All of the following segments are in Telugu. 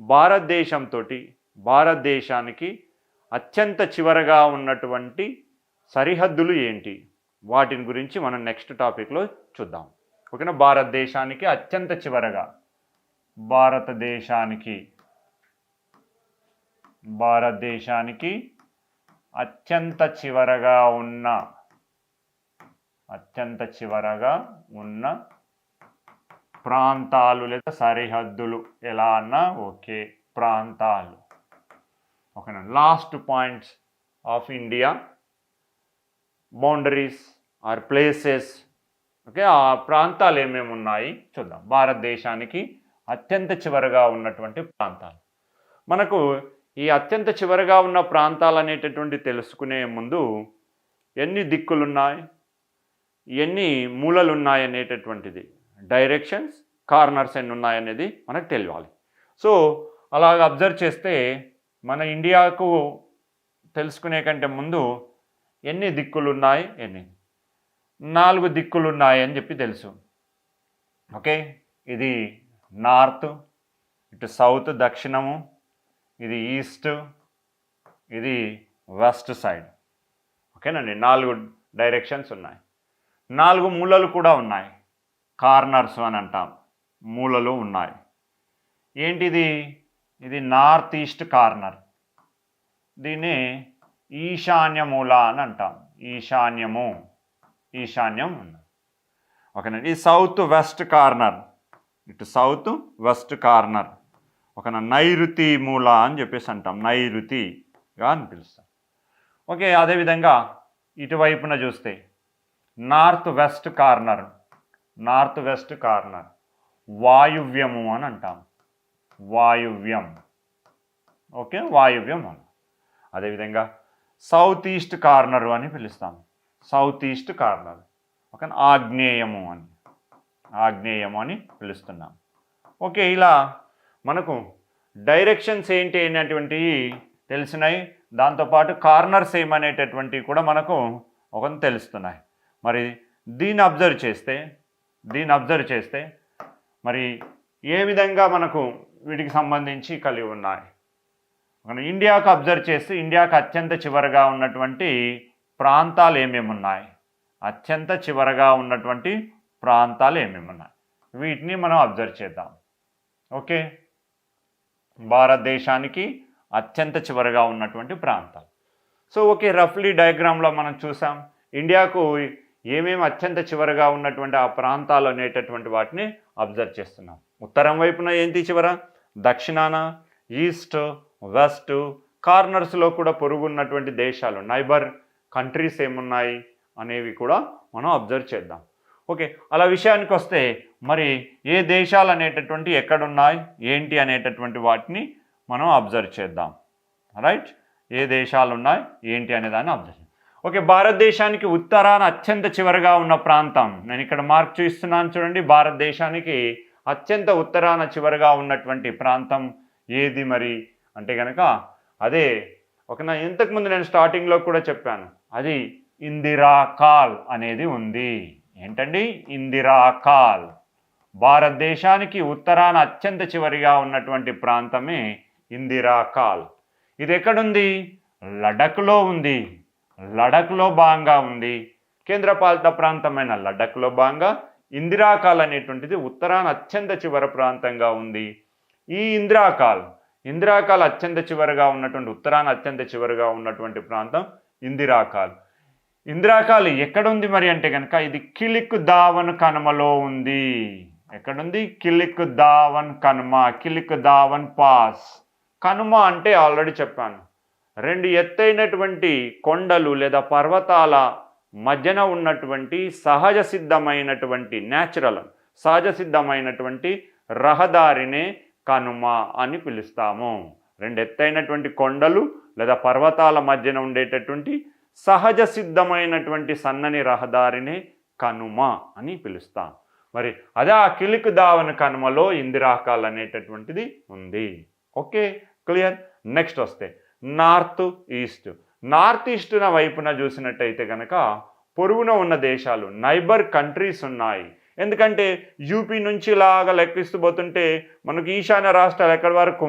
భారతదేశంతో భారతదేశానికి అత్యంత చివరగా ఉన్నటువంటి సరిహద్దులు ఏంటి? వాటిని గురించి మనం నెక్స్ట్ టాపిక్లో చూద్దాం. ఓకేనా? భారతదేశానికి అత్యంత చివరగా. భారతదేశానికి భారతదేశానికి అత్యంత చివరగా ఉన్న అత్యంత చివరగా ఉన్న ప్రాంతాలు లేదా సరిహద్దులు ఎలా అన్నా ఓకే ప్రాంతాలు. ఓకేనా? Last points of India boundaries or places okay ఆ ప్రాంతాలు ఏమేమి ఉన్నాయి? చూద్దాం. భారతదేశానికి అత్యంత చివరగా ఉన్నటువంటి ప్రాంతాలు. మనకు ఈ అత్యంత చివరగా ఉన్న ప్రాంతాలు అనేటటువంటి తెలుసుకునే ముందు ఎన్ని దిక్కులు ఉన్నాయి ఎన్ని మూలలు ఉన్నాయి అనేటటువంటిది. డైరెక్షన్స్ కార్నర్స్ ఎన్ని ఉన్నాయనేది మనకు తెలియాలి. సో అలాగ అబ్జర్వ్ చేస్తే మన ఇండియాకు తెలుసుకునే కంటే ముందు ఎన్ని దిక్కులు ఉన్నాయి ఎన్ని? నాలుగు దిక్కులు ఉన్నాయి అని చెప్పి తెలుసు. ఓకే? ఇది నార్త్ ఇటు సౌత్ దక్షిణము ఇది ఈస్ట్ ఇది వెస్ట్ సైడ్. ఓకేనండి? నాలుగు డైరెక్షన్స్ ఉన్నాయి. నాలుగు మూలలు కూడా ఉన్నాయి. కార్నర్స్ అని అంటాం. మూలలు ఉన్నాయి. ఏంటిది? ఇది నార్త్ ఈస్ట్ కార్నర్. దీన్ని ఈశాన్య మూల అని అంటాం. ఈశాన్యము. ఈశాన్యం ఉన్నది ఓకేనండి ఇది సౌత్ వెస్ట్ కార్నర్. ఇటు సౌత్ వెస్ట్ కార్నర్. ఒక నైరుతి మూల అని చెప్పేసి అంటాం. నైరుతిగా అని పిలుస్తాం. ఓకే అదేవిధంగా ఇటువైపున చూస్తే north west corner. North west corner. వాయువ్యము అని అంటాం. వాయువ్యం. ఓకే వాయువ్యం అని. అదేవిధంగా సౌత్ ఈస్ట్ కార్నర్ అని పిలుస్తాం. South east corner. ఒక ఆగ్నేయము అని. ఆగ్నేయము అని పిలుస్తున్నాం. ఓకే ఇలా మనకు డైరెక్షన్స్ ఏంటి అనేటువంటివి తెలిసినాయి. దాంతోపాటు కార్నర్స్ ఏమనేటటువంటివి కూడా మనకు ఒక తెలుస్తున్నాయి. మరి దీన్ని అబ్జర్వ్ చేస్తే దీన్ని అబ్జర్వ్ చేస్తే మరి ఏ విధంగా మనకు వీటికి సంబంధించి కలిగి ఉన్నాయి? మనం ఇండియాకు అబ్జర్వ్ చేస్తే ఇండియాకు అత్యంత చివరగా ఉన్నటువంటి ప్రాంతాలు ఏమేమి ఉన్నాయి? అత్యంత చివరగా ఉన్నటువంటి ప్రాంతాలు ఏమేమి ఉన్నాయి? వీటిని మనం అబ్జర్వ్ చేద్దాం. ఓకే? భారతదేశానికి అత్యంత చివరగా ఉన్నటువంటి ప్రాంతాలు. సో ఓకే రఫ్లీ డయాగ్రామ్లో మనం చూసాం. ఇండియాకు ఏమేమి అత్యంత చివరగా ఉన్నటువంటి ఆ ప్రాంతాలు అనేటటువంటి వాటిని అబ్జర్వ్ చేస్తున్నాం. ఉత్తరం వైపున ఏంటి చివర? దక్షిణాన ఈస్ట్ వెస్ట్ కార్నర్స్లో కూడా పొరుగున్నటువంటి దేశాలు నైబర్ కంట్రీస్ ఏమున్నాయి అనేవి కూడా మనం అబ్జర్వ్ చేద్దాం. ఓకే అలా విషయానికి వస్తే మరి ఏ దేశాలు అనేటటువంటి ఎక్కడున్నాయి ఏంటి అనేటటువంటి వాటిని మనం అబ్జర్వ్ చేద్దాం. రైట్? ఏ దేశాలు ఉన్నాయి ఏంటి అనేదాన్ని అబ్జర్వ్ చేద్దాం. ఓకే భారతదేశానికి ఉత్తరాన అత్యంత చివరగా ఉన్న ప్రాంతం. నేను ఇక్కడ మార్క్ చూస్తున్నాను చూడండి భారతదేశానికి అత్యంత ఉత్తరాన చివరగా ఉన్నటువంటి ప్రాంతం ఏది మరి? అంటే కనుక అదే ఒక నా ఇంతకుముందు నేను స్టార్టింగ్లో కూడా చెప్పాను అది ఇందిరా కాల్ అనేది ఉంది. ఏంటండి? ఇందిరా కాల్. భారతదేశానికి ఉత్తరాన అత్యంత చివరిగా ఉన్నటువంటి ప్రాంతమే ఇందిరా కాల్. ఇది ఎక్కడుంది? లడఖ్లో ఉంది. లడఖ్లో భాగంగా ఉంది. కేంద్రపాలిత ప్రాంతమైన లడఖ్లో భాగంగా ఇందిరాకాల్ అనేటువంటిది ఉత్తరాన అత్యంత చివర ప్రాంతంగా ఉంది. ఈ ఇందిరాకాల్ ఇందిరాకాల్ అత్యంత చివరగా ఉన్నటువంటి ఉత్తరాన అత్యంత చివరగా ఉన్నటువంటి ప్రాంతం ఇందిరాకాల్. ఇందిరాకాల్ ఎక్కడుంది మరి అంటే కనుక ఇది కిలిక్ దావన్ కనుమలో ఉంది. ఎక్కడుంది? కిలిక్ దావన్ కనుమ కిలిక్ దావన్ పాస్. కనుమ అంటే ఆల్రెడీ చెప్పాను. రెండు ఎత్తైనటువంటి కొండలు లేదా పర్వతాల మధ్యన ఉన్నటువంటి సహజ సిద్ధమైనటువంటి న్యాచురల్ సహజ సిద్ధమైనటువంటి రహదారినే కనుమ అని పిలుస్తాము. రెండు ఎత్తైనటువంటి కొండలు లేదా పర్వతాల మధ్యన ఉండేటటువంటి సహజ సిద్ధమైనటువంటి సన్నని రహదారినే కనుమ అని పిలుస్తాం. మరి అదే ఆ కిలిక్ దావన కనుమలో ఇందిరాకాల్ అనేటటువంటిది ఉంది. ఓకే? క్లియర్? నెక్స్ట్ వస్తే నార్త్ ఈస్ట్. నార్త్ ఈస్ట్న వైపున చూసినట్టయితే కనుక పొరుగున ఉన్న దేశాలు నైబర్ కంట్రీస్ ఉన్నాయి. ఎందుకంటే యూపీ నుంచి లాగా లెక్కిస్తూ పోతుంటే మనకు ఈశాన్య రాష్ట్రాలు ఎక్కడి వరకు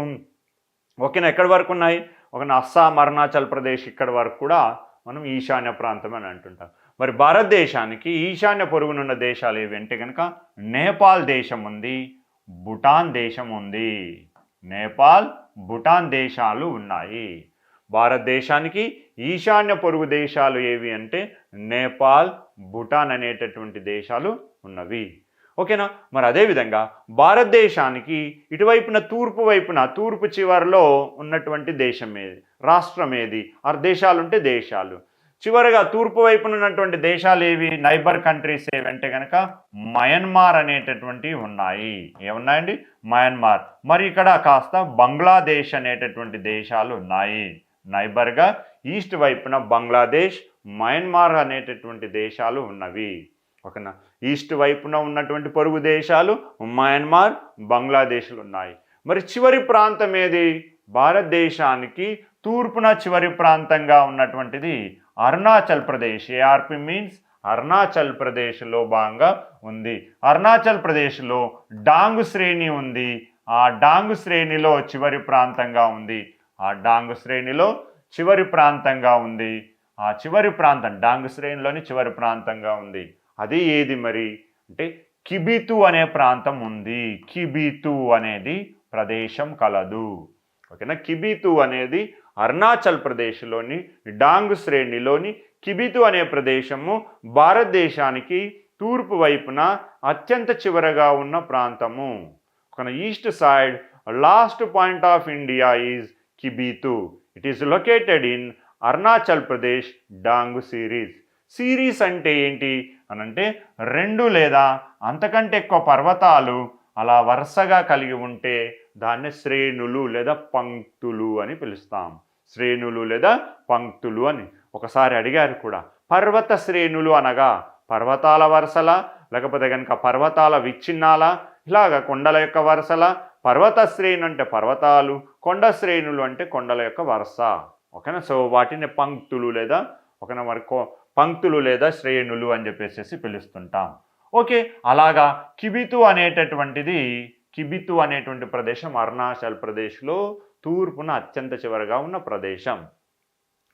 ఒకన ఎక్కడి వరకు ఉన్నాయి? ఒక అస్సాం అరుణాచల్ ప్రదేశ్ ఇక్కడ వరకు కూడా మనం ఈశాన్య ప్రాంతం అని అంటుంటాం. మరి భారతదేశానికి ఈశాన్య పొరుగునున్న దేశాలు ఏవి అంటే కనుక నేపాల్ దేశం ఉంది భూటాన్ దేశం ఉంది. నేపాల్ భూటాన్ దేశాలు ఉన్నాయి. భారతదేశానికి ఈశాన్య పొరుగు దేశాలు ఏవి అంటే నేపాల్ భూటాన్ అనేటటువంటి దేశాలు ఉన్నవి. ఓకేనా? మరి అదేవిధంగా భారతదేశానికి ఇటువైపున తూర్పు వైపున తూర్పు చివరిలో ఉన్నటువంటి దేశం ఏది? రాష్ట్రం ఏది? ఆ దేశాలుంటే దేశాలు. చివరగా తూర్పు వైపున ఉన్నటువంటి దేశాలు ఏవి? నైబర్ కంట్రీస్ ఏవంటే కనుక మయన్మార్ అనేటటువంటివి ఉన్నాయి. ఏమున్నాయండి? మయన్మార్. మరి ఇక్కడ కాస్త బంగ్లాదేశ్ అనేటటువంటి దేశాలు ఉన్నాయి. నైబర్గా ఈస్ట్ వైపున బంగ్లాదేశ్ మయన్మార్ అనేటటువంటి దేశాలు ఉన్నవి. ఓకేనా? ఈస్ట్ వైపున ఉన్నటువంటి పొరుగు దేశాలు మయన్మార్ బంగ్లాదేశ్లు ఉన్నాయి. మరి చివరి ప్రాంతం ఏది? భారతదేశానికి తూర్పున చివరి ప్రాంతంగా ఉన్నటువంటిది అరుణాచల్ ప్రదేశ్ ఏఆర్పి మీన్స్ అరుణాచల్ ప్రదేశ్లో భాగంగా ఉంది. అరుణాచల్ ప్రదేశ్లో డాంగు శ్రేణి ఉంది. ఆ డాంగు శ్రేణిలో చివరి ప్రాంతంగా ఉంది. ఆ డాంగు శ్రేణిలో చివరి ప్రాంతంగా ఉంది. ఆ చివరి ప్రాంతం డాంగు శ్రేణిలోని చివరి ప్రాంతంగా ఉంది. అది ఏది మరి? అంటే కిబితు అనే ప్రాంతం ఉంది. కిబితు అనేది ప్రదేశం కలదు. ఓకేనా? కిబితు అనేది అరుణాచల్ ప్రదేశ్లోని డాంగ్ శ్రేణిలోని కిబితు అనే ప్రదేశము భారతదేశానికి తూర్పు వైపున అత్యంత చివరగా ఉన్న ప్రాంతము. ఒక east side last point of India is Kibithu. It is located in Arunachal Pradesh Dong series. Series అంటే ఏంటి? అనంటే రెండు లేదా అంతకంటే ఎక్కువ పర్వతాలు అలా వరుసగా కలిగి ఉంటే దాన్ని శ్రేణులు లేదా పంక్తులు అని పిలుస్తాం. శ్రేణులు లేదా పంక్తులు అని ఒకసారి అడిగారు కూడా. పర్వత శ్రేణులు అనగా పర్వతాల వరుసల లేకపోతే కనుక పర్వతాల విచ్ఛిన్నాల ఇలాగ కొండల యొక్క వరుసల. పర్వత శ్రేణి అంటే పర్వతాలు కొండ శ్రేణులు అంటే కొండల యొక్క వరుస. ఓకేనా? సో వాటిని పంక్తులు లేదా ఒక వరకు పంక్తులు లేదా శ్రేణులు అని చెప్పేసి పిలుస్తుంటాం. ఓకే? అలాగా కిబితు అనేటటువంటిది కిబితు అనేటువంటి ప్రదేశం అరుణాచల్ ప్రదేశ్లో తూర్పున అత్యంత చివరగా ఉన్న ప్రదేశం.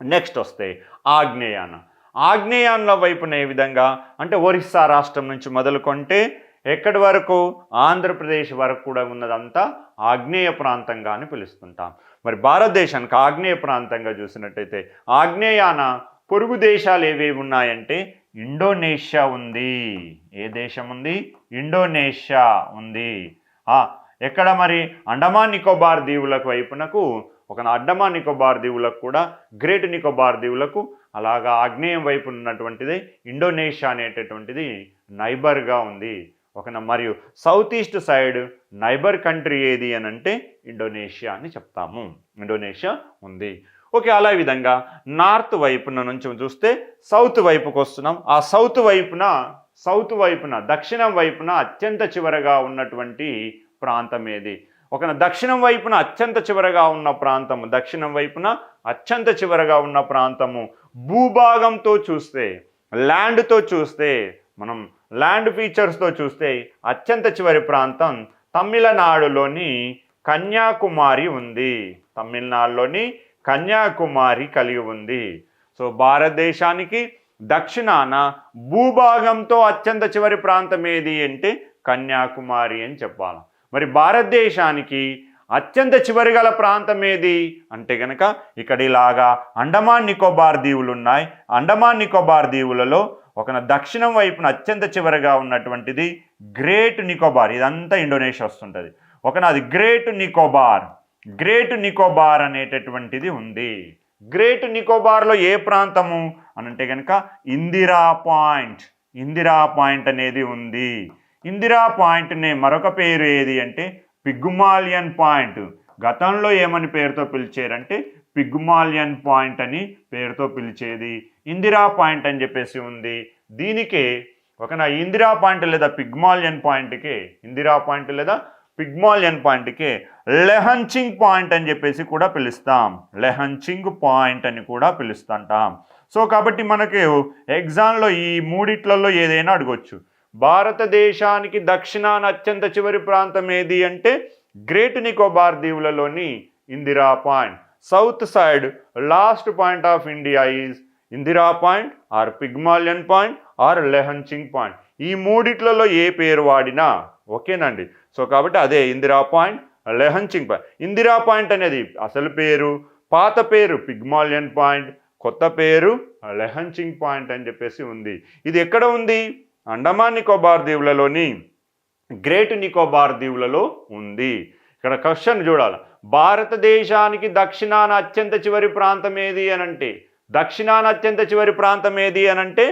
నెక్స్ట్ వస్తే ఆగ్నేయాన. ఆగ్నేయాన్ల వైపున ఏ విధంగా? అంటే ఒరిస్సా రాష్ట్రం నుంచి మొదలుకొంటే ఎక్కడి వరకు? ఆంధ్రప్రదేశ్ వరకు కూడా ఉన్నదంతా ఆగ్నేయ ప్రాంతంగా అని పిలుస్తుంటాం. మరి భారతదేశానికి ఆగ్నేయ ప్రాంతంగా చూసినట్టయితే ఆగ్నేయాన పొరుగు దేశాలు ఏవేవి ఉన్నాయంటే ఇండోనేషియా ఉంది. ఏ దేశం ఉంది? ఇండోనేషియా ఉంది. ఎక్కడ మరి? అండమాన్ నికోబార్ దీవులకు వైపునకు ఒక అండమాన్ నికోబార్ దీవులకు కూడా గ్రేట్ నికోబార్ దీవులకు అలాగా ఆగ్నేయం వైపు ఉన్నటువంటిది ఇండోనేషియా అనేటటువంటిది నైబర్గా ఉంది. ఒక మరియు south east side neighbour country ఏది అని అంటే ఇండోనేషియా అని చెప్తాము. ఇండోనేషియా ఉంది. ఓకే అలా విధంగా నార్త్ వైపున నుంచి చూస్తే సౌత్ వైపుకు వస్తున్నాం ఆ సౌత్ వైపున సౌత్ వైపున దక్షిణం వైపున అత్యంత చివరగా ఉన్నటువంటి ప్రాంతం ఏది? ఒక దక్షిణం వైపున అత్యంత చివరగా ఉన్న ప్రాంతము దక్షిణం వైపున అత్యంత చివరగా ఉన్న ప్రాంతము భూభాగంతో చూస్తే ల్యాండ్తో చూస్తే మనం ల్యాండ్ ఫీచర్స్తో చూస్తే అత్యంత చివరి ప్రాంతం తమిళనాడులోని కన్యాకుమారి ఉంది. తమిళనాడులోని కన్యాకుమారి కలిగి ఉంది. సో భారతదేశానికి దక్షిణాన భూభాగంతో అత్యంత చివరి ప్రాంతం ఏది అంటే కన్యాకుమారి అని చెప్పాలి. మరి భారతదేశానికి అత్యంత చివరి గల ప్రాంతం ఏది? అంటే కనుక ఇక్కడ ఇలాగా అండమాన్ నికోబార్ దీవులు ఉన్నాయి. అండమాన్ నికోబార్ దీవులలో ఒక దక్షిణం వైపున అత్యంత చివరిగా ఉన్నటువంటిది గ్రేట్ నికోబార్. ఇదంతా ఇండోనేషియా వస్తుంటుంది. ఒక అది గ్రేట్ నికోబార్. గ్రేట్ నికోబార్ అనేటటువంటిది ఉంది. గ్రేట్ నికోబార్లో ఏ ప్రాంతము? అని అంటే కనుక ఇందిరా పాయింట్. ఇందిరా పాయింట్ అనేది ఉంది. ఇందిరా పాయింట్నే మరొక పేరు ఏది అంటే పిగ్మాలియన్ పాయింట్. గతంలో ఏమని పేరుతో పిలిచారంటే పిగ్మాలియన్ పాయింట్ అని పేరుతో పిలిచేది. ఇందిరా పాయింట్ అని చెప్పేసి ఉంది. దీనికే ఒక నా ఇందిరా పాయింట్ లేదా పిగ్మాలియన్ పాయింట్కే? ఇందిరా పాయింట్ లేదా పిగ్మాలియన్ పాయింట్కి లెహన్చింగ్ పాయింట్ అని చెప్పేసి కూడా పిలుస్తాం. లెహన్చింగ్ పాయింట్ అని కూడా పిలుస్తుంటాం. సో కాబట్టి మనకి ఎగ్జామ్లో ఈ మూడిట్లలో ఏదైనా అడగొచ్చు. భారతదేశానికి దక్షిణాన అత్యంత చివరి ప్రాంతం ఏది అంటే గ్రేట్ నికోబార్ దీవులలోని Indira point. South side last point of India is Indira point or Pygmalion point or Lehnching point. ఈ మూడిట్లలో ఏ పేరు వాడినా ఓకేనండి. సో కాబట్టి అదే Indira point Lehnching point. Indira point అనేది అసలు పేరు పాత పేరు పిగ్మాలియన్ పాయింట్ కొత్త పేరు లెహన్చింగ్ పాయింట్ అని చెప్పేసి ఉంది. ఇది ఎక్కడ ఉంది? అండమాన్ నికోబార్ దీవులలోని గ్రేట్ నికోబార్ దీవులలో ఉంది. ఇక్కడ క్వశ్చన్ చూడాలి. భారతదేశానికి దక్షిణాన అత్యంత చివరి ప్రాంతం ఏది అని అంటే దక్షిణాన అత్యంత చివరి ప్రాంతం ఏది అని అంటే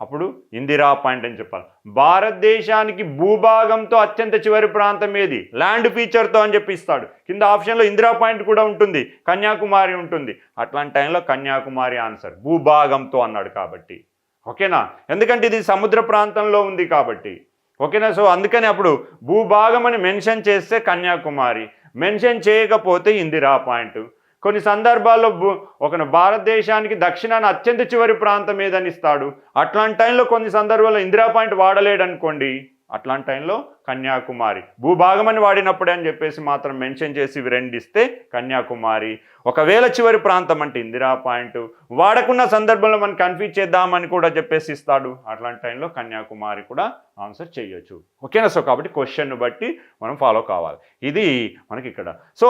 అప్పుడు ఇందిరా పాయింట్ అని చెప్పాలి. భారతదేశానికి భూభాగంతో అత్యంత చివరి ప్రాంతం ఏది? ల్యాండ్ ఫీచర్తో అని చెప్పి ఇస్తాడు. కింద ఆప్షన్లో ఇందిరా పాయింట్ కూడా ఉంటుంది. కన్యాకుమారి ఉంటుంది. అట్లాంటి టైంలో కన్యాకుమారి ఆన్సర్. భూభాగంతో అన్నాడు కాబట్టి. ఓకేనా? ఎందుకంటే ఇది సముద్ర ప్రాంతంలో ఉంది కాబట్టి. ఓకేనా? సో అందుకని అప్పుడు భూభాగం అని మెన్షన్ చేస్తే కన్యాకుమారి. మెన్షన్ చేయకపోతే ఇందిరా పాయింట్. కొన్ని సందర్భాల్లో భూ ఒక భారతదేశానికి దక్షిణాన అత్యంత చివరి ప్రాంతం ఏదని ఇస్తాడు అట్లాంటి టైంలో కొన్ని సందర్భాల్లో ఇందిరా పాయింట్ వాడలేడు అనుకోండి అట్లాంటి టైంలో కన్యాకుమారి. భూభాగం అని వాడినప్పుడే అని చెప్పేసి మాత్రం మెన్షన్ చేసి ఇవి రెండు ఇస్తే కన్యాకుమారి. ఒకవేళ చివరి ప్రాంతం అంటే ఇందిరా పాయింట్. వాడకున్న సందర్భంలో మనం కన్ఫ్యూజ్ చేద్దామని కూడా చెప్పేసి ఇస్తాడు. అట్లాంటి టైంలో కన్యాకుమారి కూడా ఆన్సర్ చేయొచ్చు. ఓకేనా? సో కాబట్టి క్వశ్చన్ను బట్టి మనం ఫాలో కావాలి. ఇది మనకి ఇక్కడ. సో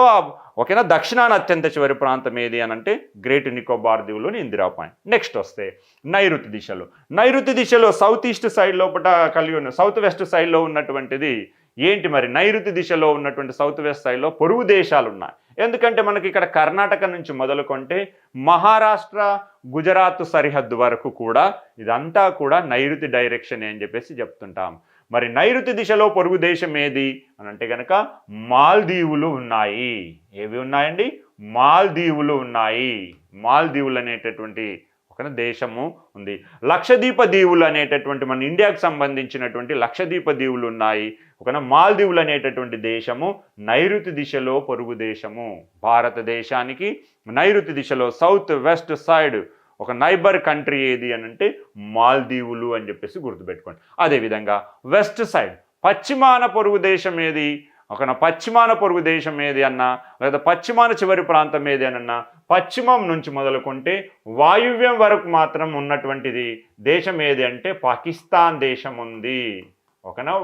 ఓకేనా? దక్షిణాన అత్యంత చివరి ప్రాంతం ఏది అని అంటే గ్రేట్ నికోబార్ దీవులోని ఇందిరా పాయింట్. నెక్స్ట్ వస్తే నైరుతి దిశలో. నైరుతి దిశలో సౌత్ ఈస్ట్ సైడ్ లోపల కలిగి ఉన్న సౌత్ వెస్ట్ సైడ్లో ఉన్నటువంటిది ఏంటి మరి? నైరుతి దిశలో ఉన్నటువంటి సౌత్ వెస్ట్ సైడ్లో పొరుగు దేశాలు ఉన్నాయి ఎందుకంటే మనకి ఇక్కడ కర్ణాటక నుంచి మొదలుకొంటే మహారాష్ట్ర గుజరాత్ సరిహద్దు వరకు కూడా ఇదంతా కూడా నైరుతి డైరెక్షన్ అని చెప్పేసి చెప్తుంటాం. మరి నైరుతి దిశలో పొరుగు దేశం ఏది? అని అంటే కనుక మాల్దీవులు ఉన్నాయి. ఏవి ఉన్నాయండి? మాల్దీవులు ఉన్నాయి. మాల్దీవులు అనేటటువంటి పక్కన దేశము ఉంది. లక్షద్వీప దీవులు అనేటటువంటి మన ఇండియాకు సంబంధించినటువంటి లక్షద్వీప దీవులు ఉన్నాయి. ఒక మాల్దీవులు అనేటటువంటి దేశము నైరుతి దిశలో పొరుగు దేశము. భారతదేశానికి నైరుతి దిశలో సౌత్ వెస్ట్ సైడ్ ఒక నైబర్ కంట్రీ ఏది అని అంటే మాల్దీవులు అని చెప్పేసి గుర్తుపెట్టుకోండి. అదేవిధంగా వెస్ట్ సైడ్ పశ్చిమాన పొరుగు దేశం ఏది? ఒక పశ్చిమాన పొరుగు దేశం ఏది అన్నా? లేదా పశ్చిమాన చివరి ప్రాంతం ఏది అన్నా? పశ్చిమం నుంచి మొదలుకుంటే వాయువ్యం వరకు మాత్రం ఉన్నటువంటిది దేశం ఏది అంటే పాకిస్తాన్ దేశం ఉంది. ఓకేనా?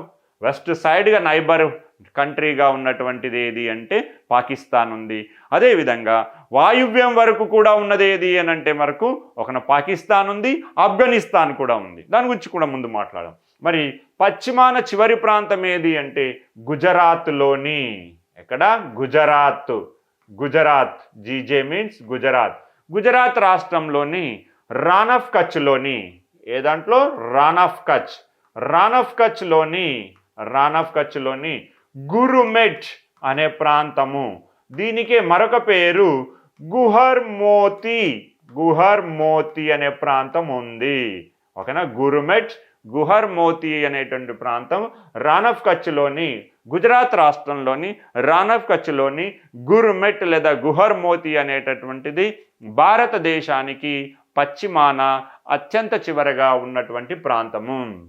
వెస్ట్ సైడ్గా నైబర్ కంట్రీగా ఉన్నటువంటిది ఏది అంటే పాకిస్తాన్ ఉంది. అదేవిధంగా వాయువ్యం వరకు కూడా ఉన్నది ఏది అని అంటే మరకు ఒక పాకిస్తాన్ ఉంది ఆఫ్ఘనిస్తాన్ కూడా ఉంది. దాని గురించి కూడా ముందు మాట్లాడడం మరి పశ్చిమాన చివరి ప్రాంతం ఏది అంటే గుజరాత్లోని. ఎక్కడ? Gujarat. Gujarat GJ means Gujarat. Gujarat రాష్ట్రంలోని రాన్ ఆఫ్ కచ్లోని ఏ దాంట్లో? రాన్ ఆఫ్ కచ్. రాన్ ఆఫ్ కచ్లోని రాన్ ఆఫ్ కచ్లోని గురుమెట్ అనే ప్రాంతము. దీనికే మరొక పేరు గుహర్ మోతి గుహర్ మోతి అనే ప్రాంతం ఉంది. ఓకేనా? గురుమెట్ గుహర్ మోతి అనేటువంటి ప్రాంతం రాన్ ఆఫ్ కచ్లోని గుజరాత్ రాష్ట్రంలోని రానఫ్ కచ్లోని గురుమెట్ లేదా గుహర్ మోతి అనేటటువంటిది భారతదేశానికి పశ్చిమాన అత్యంత చివరగా ఉన్నటువంటి ప్రాంతము.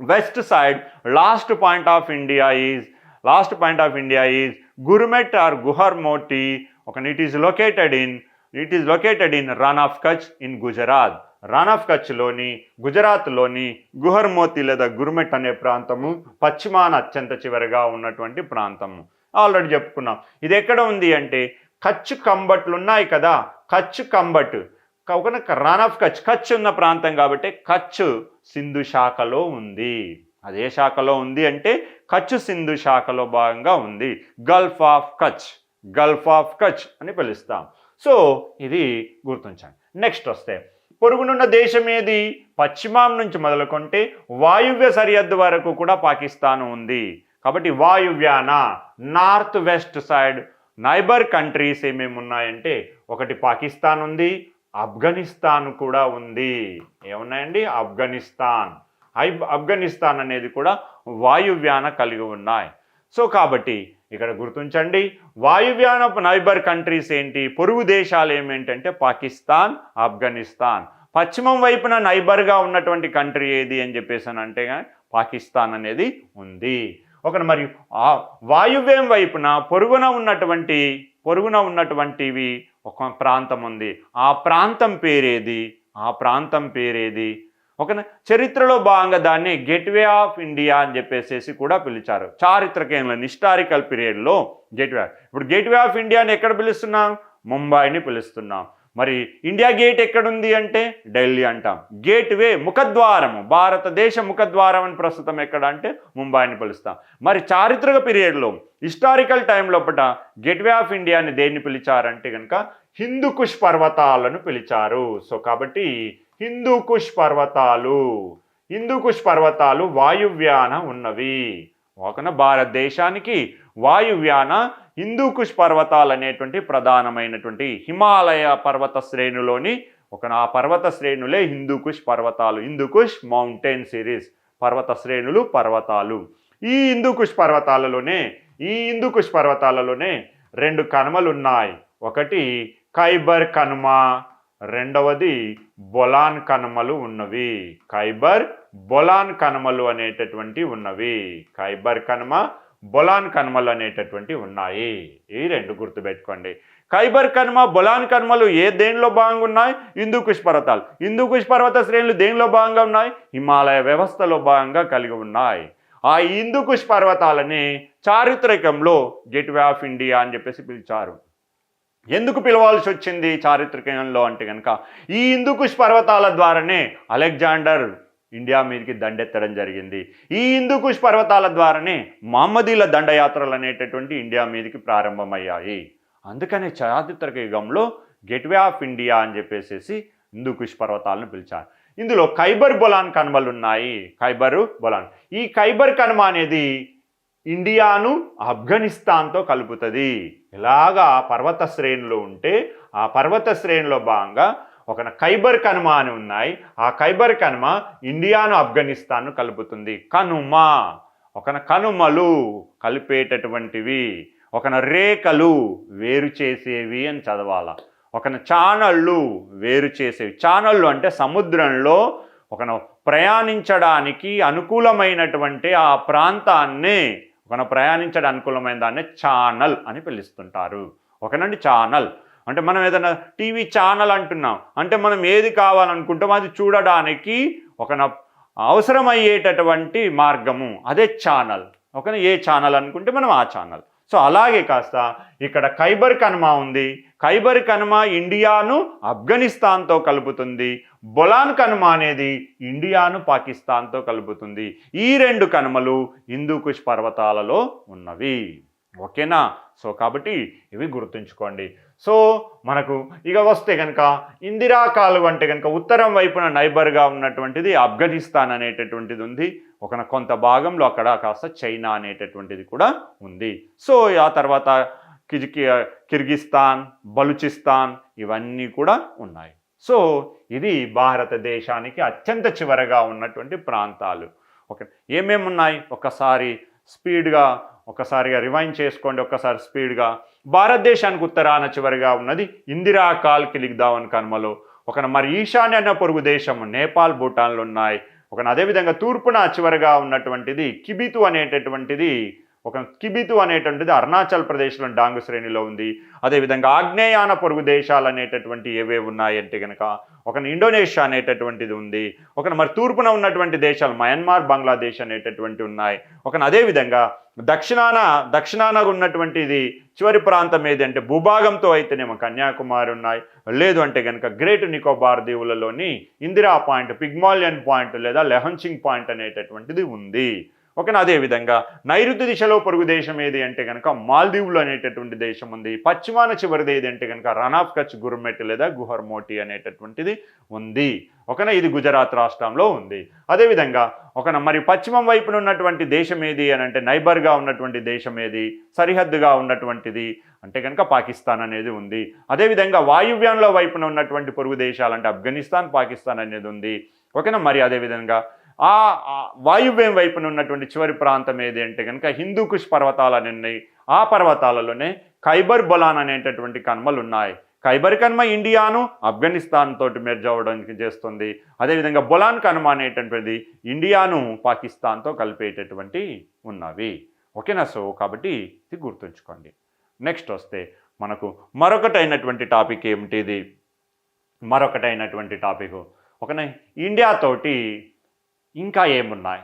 West side last point of India is last point of India is గురుమెట్ or Guhar Moti ఒక it is located in it is located in Rann of Kutch in Gujarat Rann of కచ్లోని గుజరాత్లోని గుహర్మోతి లేదా గురుమెట్ అనే ప్రాంతము పశ్చిమాన అత్యంత చివరిగా ఉన్నటువంటి ప్రాంతము. ఆల్రెడీ చెప్పుకున్నాం. ఇది ఎక్కడ ఉంది అంటే కచ్ కంబట్లు ఉన్నాయి కదా కచ్ కంబట్. ఒక రన్ ఆఫ్ కచ్ కచ్ ఉన్న ప్రాంతం కాబట్టి కచ్ సింధు శాఖలో ఉంది. అదే శాఖలో ఉంది అంటే కచ్ సింధు శాఖలో భాగంగా ఉంది. Gulf of Kutch gulf of Kutch అని పిలుస్తాం. సో ఇది గుర్తుంచండి. నెక్స్ట్ వస్తే పొరుగునున్న దేశం ఏది పశ్చిమం నుంచి మొదలుకొంటే వాయువ్య సరిహద్దు వరకు కూడా పాకిస్తాన్ ఉంది. కాబట్టి వాయువ్యాన north west side neighbour countries ఏమేమి ఉన్నాయంటే ఒకటి పాకిస్తాన్ ఉంది ఆఫ్ఘనిస్తాన్ కూడా ఉంది. ఏమున్నాయండి? ఆఫ్ఘనిస్తాన్. ఐ ఆఫ్ఘనిస్తాన్ అనేది కూడా వాయువ్యాన కలిగి ఉన్నాయి. సో కాబట్టి ఇక్కడ గుర్తుంచండి వాయువ్యాన నైబర్ కంట్రీస్ ఏంటి? పొరుగు దేశాలు ఏమేంటంటే పాకిస్తాన్ ఆఫ్ఘనిస్తాన్. పశ్చిమం వైపున నైబర్గా ఉన్నటువంటి కంట్రీ ఏది అని చెప్పేసి అంటే పాకిస్తాన్ అనేది ఉంది. ఒక మరియు ఆ వాయువ్యం వైపున పొరుగున ఉన్నటువంటి పొరుగున ఉన్నటువంటివి ఒక ప్రాంతం ఉంది. ఆ ప్రాంతం పేరేది? ఆ ప్రాంతం పేరేది ఓకేనా? చరిత్రలో భాగంగా దాన్ని గేట్వే ఆఫ్ ఇండియా అని చెప్పేసి కూడా పిలిచారు. చారిత్రకంలో హిస్టారికల్ పీరియడ్లో గేట్వే ఇప్పుడు గేట్వే ఆఫ్ ఇండియాని ఎక్కడ పిలుస్తున్నాం? ముంబైని పిలుస్తున్నాం. మరి ఇండియా గేట్ ఎక్కడుంది అంటే ఢిల్లీ అంటాం. గేట్ వే ముఖద్వారము భారతదేశ ముఖద్వారం అని ప్రస్తుతం ఎక్కడ అంటే ముంబైని పిలుస్తాం. మరి చారిత్రక పీరియడ్లో హిస్టారికల్ టైం లోపల గేట్వే ఆఫ్ ఇండియాని దేన్ని పిలిచారంటే కనుక హిందుకుష్ పర్వతాలను పిలిచారు. సో కాబట్టి హిందూకుష్ పర్వతాలు. హిందూకుష్ పర్వతాలు వాయువ్యాన ఉన్నవి. ఒకన భారతదేశానికి వాయువ్యాన హిందూకుష్ పర్వతాలు అనేటువంటి ప్రధానమైనటువంటి హిమాలయ పర్వత శ్రేణులోని ఒక ఆ పర్వత శ్రేణులే హిందూకుష్ పర్వతాలు. హిందూకుష్ మౌంటైన్ సిరీస్ పర్వత శ్రేణులు పర్వతాలు. ఈ హిందూకుష్ పర్వతాలలోనే ఈ హిందూకుష్ పర్వతాలలోనే రెండు కనుమలు ఉన్నాయి ఒకటి ఖైబర్ కనుమ రెండవది బొలాన్ కనుమలు ఉన్నవి. ఖైబర్ బొలాన్ కనుమలు అనేటటువంటి ఉన్నవి. ఖైబర్ కనుమ బొలాన్ కనుమలు అనేటటువంటి ఉన్నాయి. ఈ రెండు గుర్తుపెట్టుకోండి. ఖైబర్ కనుమ బొలాన్ కనుమలు ఏ దేనిలో భాగంగా ఉన్నాయి హిందూ పర్వతాలు హిందూ పర్వత శ్రేణులు దేనిలో భాగంగా ఉన్నాయి? హిమాలయ వ్యవస్థలో భాగంగా కలిగి ఉన్నాయి. ఆ హిందూ పర్వతాలని చారిత్రకంలో గేట్వే ఆఫ్ ఇండియా అని చెప్పేసి పిలిచారు. ఎందుకు పిలవాల్సి వచ్చింది చారిత్రకంలో అంటే కనుక ఈ హిందూ పర్వతాల ద్వారానే అలెగ్జాండర్ ఇండియా మీదకి దండెత్తడం జరిగింది. ఈ హిందూ పర్వతాల ద్వారానే మహమ్మదీల దండయాత్రలు అనేటటువంటి ఇండియా మీదకి ప్రారంభమయ్యాయి. అందుకనే చారిత్రక యుగంలో గేట్వే ఆఫ్ ఇండియా అని చెప్పేసి ఇందుకుష్ పర్వతాలను పిలిచారు. ఇందులో ఖైబర్ బొలాన్ కనుమలు ఉన్నాయి. ఖైబరు బొలాన్. ఈ ఖైబర్ కనుమ అనేది ఇండియాను ఆఫ్ఘనిస్తాన్తో కలుపుతుంది. ఇలాగా పర్వత శ్రేణులు ఉంటే ఆ పర్వత శ్రేణిలో భాగంగా ఒక ఖైబర్ కనుమ అని ఉన్నాయి. ఆ ఖైబర్ కనుమ ఇండియాను ఆఫ్ఘనిస్తాన్ను కలుపుతుంది. కనుమ. ఒక కనుమలు కలిపేటటువంటివి. ఒక రేఖలు వేరు చేసేవి అని చదవాల. ఒక ఛానళ్ళు వేరు చేసేవి. ఛానళ్ళు అంటే సముద్రంలో ఒక ప్రయాణించడానికి అనుకూలమైనటువంటి ఆ ప్రాంతాన్ని ఒక ప్రయాణించడానికి అనుకూలమైన దాన్ని ఛానల్ అని పిలుస్తుంటారు. ఒకనండి ఛానల్. అంటే మనం ఏదైనా టీవీ ఛానల్ అంటున్నాం. అంటే మనం ఏది కావాలనుకుంటాం అది చూడడానికి ఒక అవసరమయ్యేటటువంటి మార్గము అదే ఛానల్. ఒకన ఏ ఛానల్ అనుకుంటే మనం ఆ ఛానల్. సో అలాగే కాస్త ఇక్కడ ఖైబర్ కనుమ ఉంది. ఖైబర్ కనుమ ఇండియాను ఆఫ్ఘనిస్తాన్తో కలుపుతుంది. బొలాన్ కనుమ అనేది ఇండియాను పాకిస్తాన్తో కలుపుతుంది. ఈ రెండు కనుమలు హిందూ కుష్ పర్వతాలలో ఉన్నవి. ఓకేనా? సో కాబట్టి ఇవి గుర్తుంచుకోండి. సో మనకు ఇక వస్తే కనుక ఇందిరా కాలువ అంటే కనుక ఉత్తరం వైపున నైబర్గా ఉన్నటువంటిది ఆఫ్ఘనిస్తాన్ అనేటటువంటిది ఉంది. ఒక కొంత భాగంలో అక్కడ కాస్త చైనా అనేటటువంటిది కూడా ఉంది. సో ఆ తర్వాత కిజికి కిర్గిస్తాన్ బలుచిస్తాన్ ఇవన్నీ కూడా ఉన్నాయి. సో ఇది భారతదేశానికి అత్యంత చివరగా ఉన్నటువంటి ప్రాంతాలు. ఓకే ఏమేమి ఉన్నాయి? ఒకసారి స్పీడ్గా ఒకసారిగా రివైండ్ చేసుకోండి. ఒక్కసారి స్పీడ్గా. భారతదేశానికి ఉత్తరాన చివరిగా ఉన్నది ఇందిరా కాల్ కిలిగ్దావన్ కనుమలో ఒక మరి ఈశాన్య పొరుగు దేశం నేపాల్ భూటాన్లు ఉన్నాయి. ఒక అదేవిధంగా తూర్పున చివరిగా ఉన్నటువంటిది కిబితు అనేటటువంటిది ఒక కిబితు అనేటువంటిది అరుణాచల్ ప్రదేశ్లో డాంగు శ్రేణిలో ఉంది. అదేవిధంగా ఆగ్నేయాన పొరుగు దేశాలు అనేటటువంటి ఏవే ఉన్నాయంటే కనుక ఒక ఇండోనేషియా అనేటటువంటిది ఉంది. ఒక మరి తూర్పున ఉన్నటువంటి దేశాలు మయన్మార్ బంగ్లాదేశ్ అనేటటువంటి ఉన్నాయి. ఒక అదేవిధంగా దక్షిణాన దక్షిణాన ఉన్నటువంటిది చివరి ప్రాంతం ఏది అంటే భూభాగంతో అయితేనేమో కన్యాకుమారి ఉన్నాయి లేదు అంటే కనుక గ్రేట్ నికోబార్ దీవులలోని ఇందిరా పాయింట్ పిగ్మాలియన్ పాయింట్ లేదా లెహన్సింగ్ పాయింట్ అనేటటువంటిది ఉంది. ఓకేనా? అదేవిధంగా నైరుతి దిశలో పొరుగు దేశం ఏది అంటే కనుక మాల్దీవులు అనేటటువంటి దేశం ఉంది. పశ్చిమాన చివరిది ఏది అంటే కనుక రన్ ఆఫ్ కచ్ గుర్మెట్ లేదా గుహర్మోటి అనేటటువంటిది ఉంది. ఒకన ఇది గుజరాత్ రాష్ట్రంలో ఉంది. అదేవిధంగా ఒకన మరి పశ్చిమం వైపున ఉన్నటువంటి దేశం ఏది అని అంటే నైబర్గా ఉన్నటువంటి దేశం ఏది? సరిహద్దుగా ఉన్నటువంటిది అంటే కనుక పాకిస్తాన్ అనేది ఉంది. అదేవిధంగా వాయువ్యంలో వైపున ఉన్నటువంటి పొరుగు దేశాలు అంటే ఆఫ్ఘనిస్తాన్ పాకిస్తాన్ అనేది ఉంది. ఓకేనా? మరి అదేవిధంగా ఆ వాయువ్యం వైపున ఉన్నటువంటి చివరి ప్రాంతం ఏది అంటే కనుక హిందూ కుష్ పర్వతాలు ఉన్నాయి ఆ పర్వతాలలోనే ఖైబర్ బొలాన్ అనేటటువంటి కనుమలు ఉన్నాయి. ఖైబర్ కనుమ ఇండియాను ఆఫ్ఘనిస్తాన్ తోటి మెర్జ్ అవ్వడానికి చేస్తుంది. అదేవిధంగా బొలాన్ కనుమ అనేటటువంటిది ఇండియాను పాకిస్తాన్తో కలిపేటటువంటి ఉన్నవి. ఓకేనా? సో కాబట్టి ఇది గుర్తుంచుకోండి. నెక్స్ట్ వస్తే మనకు మరొకటైనటువంటి టాపిక్ ఏమిటిది మరొకటైనటువంటి టాపిక్. ఒకనే ఇండియాతోటి ఇంకా ఏమున్నాయి?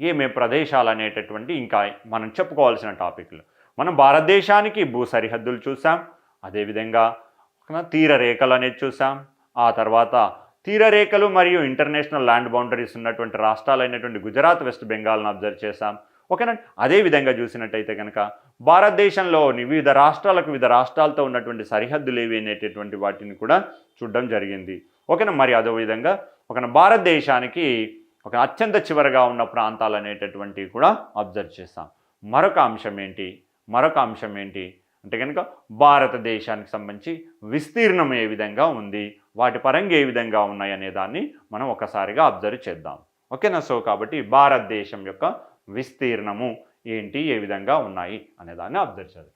ఏమే ప్రదేశాలు అనేటటువంటి ఇంకా మనం చెప్పుకోవాల్సిన టాపిక్లు. మనం భారతదేశానికి భూ సరిహద్దులు చూసాం అదేవిధంగా తీరరేఖలు అనేది చూసాం ఆ తర్వాత తీరరేఖలు మరియు ఇంటర్నేషనల్ ల్యాండ్ బౌండరీస్ ఉన్నటువంటి రాష్ట్రాలైనటువంటి గుజరాత్ వెస్ట్ బెంగాల్ను అబ్జర్వ్ చేశాం. ఓకేనా? అదే విధంగా చూసినట్టయితే కనుక భారతదేశంలోని వివిధ రాష్ట్రాలకు వివిధ రాష్ట్రాలతో ఉన్నటువంటి సరిహద్దులు ఏవి అనేటటువంటి వాటిని కూడా చూడడం జరిగింది. ఓకేనా? మరి అదో విధంగా ఒక భారతదేశానికి ఒక అత్యంత చివరగా ఉన్న ప్రాంతాలు అనేటటువంటివి కూడా అబ్జర్వ్ చేస్తాం. మరొక అంశం ఏంటి? మరొక అంశం ఏంటి? అంటే కనుక భారతదేశానికి సంబంధించి విస్తీర్ణం ఏ విధంగా ఉంది? వాటి పరంగా ఏ విధంగా ఉన్నాయి అనే దాన్ని మనం ఒకసారిగా అబ్జర్వ్ చేద్దాం. ఓకేనా? సో కాబట్టి భారతదేశం యొక్క విస్తీర్ణము ఏంటి? ఏ విధంగా ఉన్నాయి? అనేదాన్ని అబ్జర్వ్ చేద్దాం.